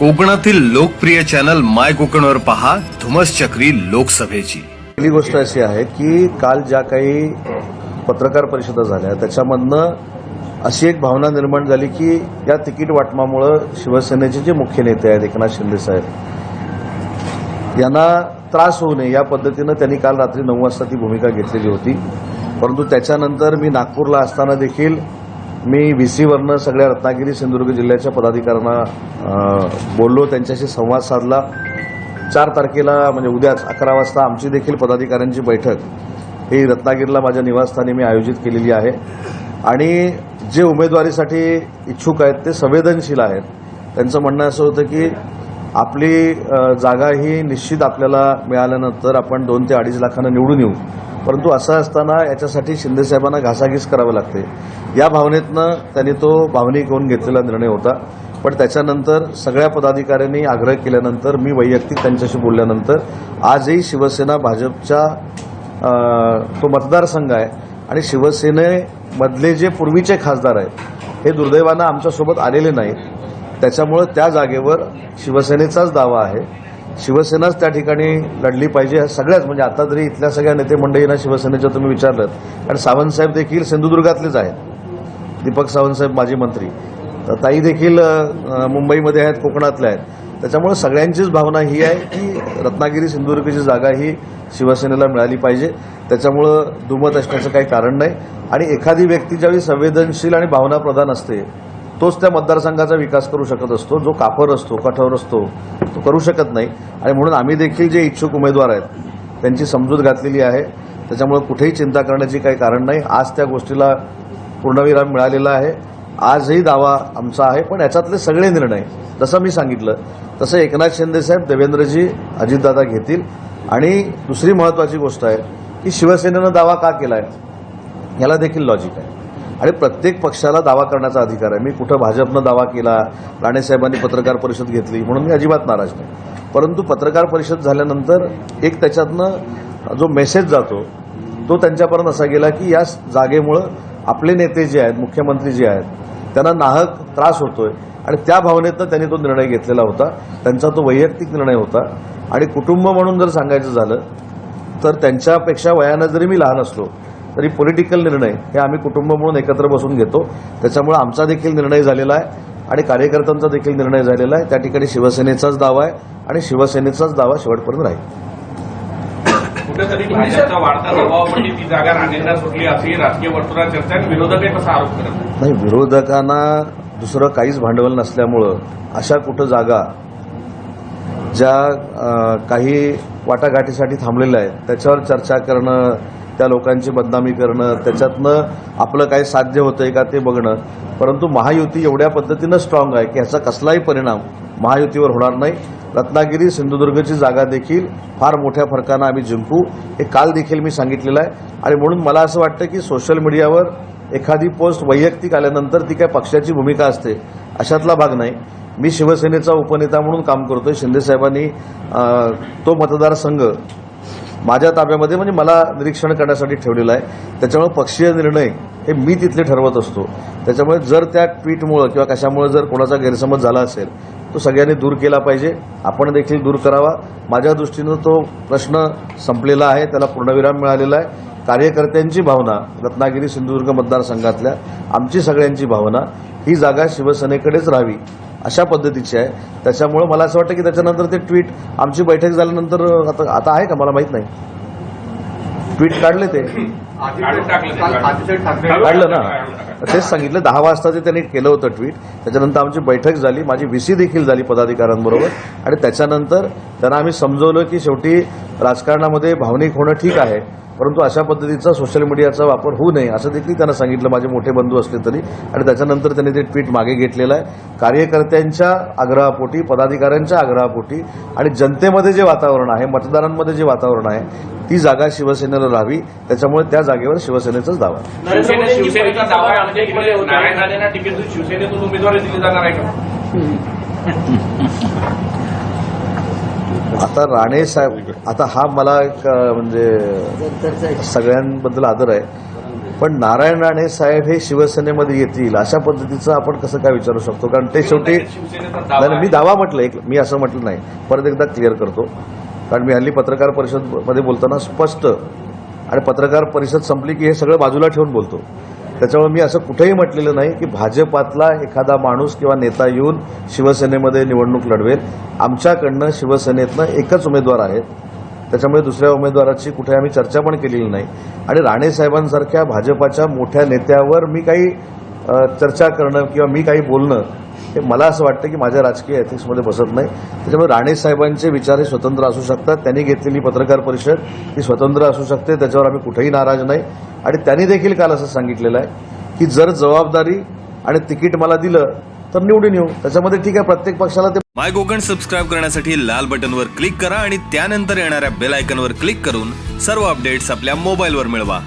कोकणातील लोकप्रिय चॅनल माय कोकणवर पहा धुमस चक्री लोकसभेची. पहिली गोष्ट अशी आहे की काल ज्या काही पत्रकार परिषदा झाल्या त्याच्यामधनं अशी एक भावना निर्माण झाली की या तिकीट वाटमामुळं शिवसेनेचे जे मुख्य नेते आहेत एकनाथ शिंदे साहेब यांना त्रास होऊ नये. या पद्धतीनं त्यांनी काल रात्री नऊ वाजता ती भूमिका घेतलेली होती. परंतु त्याच्यानंतर मी नागपूरला असताना देखील मी व्ही सीवरनं सगळ्या रत्नागिरी सिंधुदुर्ग जिल्ह्याच्या पदाधिकाऱ्यांना बोललो. त्यांच्याशी संवाद साधला. चार तारखेला म्हणजे उद्याच अकरा वाजता आमची देखील पदाधिकाऱ्यांची बैठक. ही रत्नागिरीला माझ्या निवासस्थानी मी आयोजित केलेली आहे. आणि जे उमेदवारीसाठी इच्छुक आहेत ते संवेदनशील आहेत. त्यांचं म्हणणं असं होतं की आपली जागा ही निश्चित आपल्याला मिळाल्यानंतर आपण दोन ते अडीच लाखांना निवडून येऊ. परंतु असं असताना याच्यासाठी शिंदेसाहेबांना घासाघीस करावं लागते. या भावनेतनं त्यांनी तो भावनिक होऊन घेतलेला निर्णय होता. पण त्याच्यानंतर सगळ्या पदाधिकाऱ्यांनी आग्रह केल्यानंतर मी वैयक्तिक त्यांच्याशी बोलल्यानंतर आजही शिवसेना भाजपच्या तो मतदारसंघ आहे आणि शिवसेनेमधले जे पूर्वीचे खासदार आहेत हे दुर्दैवानं आमच्यासोबत आलेले नाहीत. त्याच्यामुळं त्या जागेवर शिवसेनेचाच दावा आहे. शिवसेनाच त्या ठिकाणी लढली पाहिजे सगळ्याच म्हणजे आता जरी इथल्या सगळ्या नेते मंडळींना शिवसेनेच्या तुम्ही विचारलं कारण सावंतसाहेब देखील सिंधुदुर्गातलेच आहेत. दीपक सावंतसाहेब माजी मंत्री. तर ताई देखील मुंबईमध्ये आहेत कोकणातल्या आहेत. त्याच्यामुळे सगळ्यांचीच भावना ही आहे की रत्नागिरी सिंधुदुर्गची जागा ही शिवसेनेला मिळाली पाहिजे. त्याच्यामुळं दुमत असण्याचं काही कारण नाही. आणि एखादी व्यक्ती ज्यावेळी संवेदनशील आणि भावनाप्रधान असते तोच त्या मतदारसंघाचा विकास करू शकत असतो जो कापर असतो कठोर असतो तो करू शकत नाही. आणि म्हणून आम्ही देखील जे इच्छुक उमेदवार आहेत त्यांची समजूत घातलेली आहे. त्याच्यामुळे कुठेही चिंता करण्याची काही कारण नाही. आज त्या गोष्टीला पूर्णविराम मिळालेला आहे. आजही दावा आमचा आहे पण याच्यातले सगळे निर्णय जसं मी सांगितलं तसं एकनाथ शिंदेसाहेब देवेंद्रजी अजितदादा घेतील. आणि दुसरी महत्त्वाची गोष्ट आहे की शिवसेनेनं दावा का केला आहे याला देखील लॉजिक आहे. आणि प्रत्येक पक्षाला दावा करण्याचा अधिकार आहे. मी कुठं भाजपनं दावा केला राणेसाहेबांनी पत्रकार परिषद घेतली म्हणून मी अजिबात नाराज नाही. परंतु पत्रकार परिषद झाल्यानंतर एक त्याच्यातनं जो मेसेज जातो तो त्यांच्यापर्यंत असा गेला की या जागेमुळं आपले नेते जे आहेत मुख्यमंत्री जे आहेत त्यांना नाहक त्रास होतोय. आणि त्या भावनेतनं त्यांनी तो निर्णय घेतलेला होता. त्यांचा तो वैयक्तिक निर्णय होता. आणि कुटुंब म्हणून जर सांगायचं झालं तर त्यांच्यापेक्षा वयानं जरी मी लहान असलो तरी पॉलिटिकल निर्णय हे आम्ही कुटुंब म्हणून एकत्र बसून घेतो. त्याच्यामुळे आमचा देखील निर्णय झालेला आहे आणि कार्यकर्त्यांचा देखील निर्णय झालेला आहे. त्या ठिकाणी शिवसेनेचाच दावा आहे आणि शिवसेनेचाच दावा शेवटपर्यंत राहील. कुठेतरी भाजपचा वाढता दबाव म्हणजे ती जागा राणेंना सुटली अशी राजकीय वर्तुळात चर्चा आहे. आणि विरोधकही तसा आरोप करत आहेत. नाही विरोधकांना दुसरं काहीच भांडवल नसल्यामुळं अशा कुठं जागा ज्या काही वाटाघाटीसाठी थांबलेल्या आहेत त्याच्यावर चर्चा करणं त्या लोकांची बदनामी करणं त्याच्यातनं आपलं काय साध्य होतंय का ते बघणं. परंतु महायुती एवढ्या पद्धतीनं स्ट्रॉंग आहे की ह्याचा कसलाही परिणाम महायुतीवर होणार नाही. रत्नागिरी सिंधुदुर्गची जागा देखील फार मोठ्या फरकानं आम्ही जिंकू हे काल देखील मी सांगितलेलं आहे. आणि म्हणून मला असं वाटतं की सोशल मीडियावर एखादी पोस्ट वैयक्तिक आल्यानंतर ती काय पक्षाची भूमिका असते अशातला भाग नाही. मी शिवसेनेचा उपनेता म्हणून काम करतोय. शिंदेसाहेबांनी तो मतदारसंघ माझ्या ताब्यामध्ये म्हणजे मला निरीक्षण करण्यासाठी ठेवलेलं आहे. त्याच्यामुळे पक्षीय निर्णय हे मी तिथले ठरवत असतो. त्याच्यामुळे जर त्या ट्विटमुळं किंवा कशामुळे जर कोणाचा गैरसमज झाला असेल तो सगळ्यांनी दूर केला पाहिजे. आपण देखील दूर करावा. माझ्या दृष्टीनं तो प्रश्न संपलेला आहे. त्याला पूर्णविराम मिळालेला आहे. कार्यकर्त्यांची भावना रत्नागिरी सिंधुदुर्ग मतदारसंघातल्या आमची सगळ्यांची भावना ही जागा शिवसेनेकडेच राहावी. अशा पद्धतीची आहे. त्याच्यामुळं मला असं वाटतं की त्याच्यानंतर ते ट्विट आमची बैठक झाल्यानंतर आता आता आहे का? मला माहीत नाही. ट्विट काढले ते. ते. काढलं ना? तेच सांगितलं. दहा वाजता जे त्यांनी केलं होतं ट्विट त्याच्यानंतर आमची बैठक झाली. माझी व्हीसी देखील झाली पदाधिकाऱ्यांबरोबर. आणि त्याच्यानंतर त्यांना आम्ही समजवलं की शेवटी राजकारणामध्ये भावनिक होणं ठीक आहे. परंतु अशा पद्धतीचा सोशल मीडियाचा वापर होऊ नये असं देखील त्यांना सांगितलं माझे मोठे बंधू असले तरी. आणि त्याच्यानंतर त्यांनी ते ट्विट मागे घेतलेलं आहे. कार्यकर्त्यांच्या आग्रहापोटी पदाधिकाऱ्यांच्या आग्रहापोटी आणि जनतेमध्ये जे वातावरण आहे मतदारांमध्ये जे वातावरण आहे ती जागा शिवसेनेला राहावी त्याच्यामुळे त्या जागेवर शिवसेनेचाच दावा आहे. आता राणे साहेब आता हा मला एक म्हणजे सगळ्यांबद्दल आदर आहे. पण नारायण राणे साहेब हे शिवसेनेमध्ये येतील अशा पद्धतीचं आपण कसं काय विचारू शकतो? कारण ते शेवटी नाही, मी दावा म्हटलं एक मी असं म्हटलं नाही. परत एकदा क्लिअर करतो. कारण मी हल्ली पत्रकार परिषदमध्ये बोलताना स्पष्ट आणि पत्रकार परिषद संपली की हे सगळं बाजूला ठेवून बोलतो. त्याच्यामुळे मी असं कुठेही म्हटलेलं नाही की भाजपातला एखादा माणूस किंवा नेता येऊन शिवसेनेमध्ये निवडणूक लढवेल. आमच्याकडनं शिवसेनेतनं एकच उमेदवार आहेत. त्याच्यामुळे दुसऱ्या उमेदवाराची कुठे आम्ही चर्चा पण केलेली नाही. आणि राणेसाहेबांसारख्या भाजपाच्या मोठ्या नेत्यावर मी काही चर्चा करणं किंवा मी काही बोलणं हे मला असं वाटतं की माझ्या राजकीय एथिक्समध्ये बसत नाही. त्याच्यामुळे राणे साहेबांचे विचार हे स्वतंत्र असू शकतात. त्यांनी घेतलेली पत्रकार परिषद ही स्वतंत्र असू शकते. त्याच्यावर आम्ही कुठेही नाराज नाही. आणि त्यांनी देखील काल असं सांगितलेलं आहे की जर जबाबदारी आणि तिकीट मला दिलं तर निवडून येऊ. त्याच्यामध्ये ठीक आहे प्रत्येक पक्षाला ते माय कोकण सबस्क्राईब करण्यासाठी लाल बटनवर क्लिक करा आणि त्यानंतर येणाऱ्या बेल आयकनवर क्लिक करून सर्व अपडेट्स आपल्या मोबाईलवर मिळवा.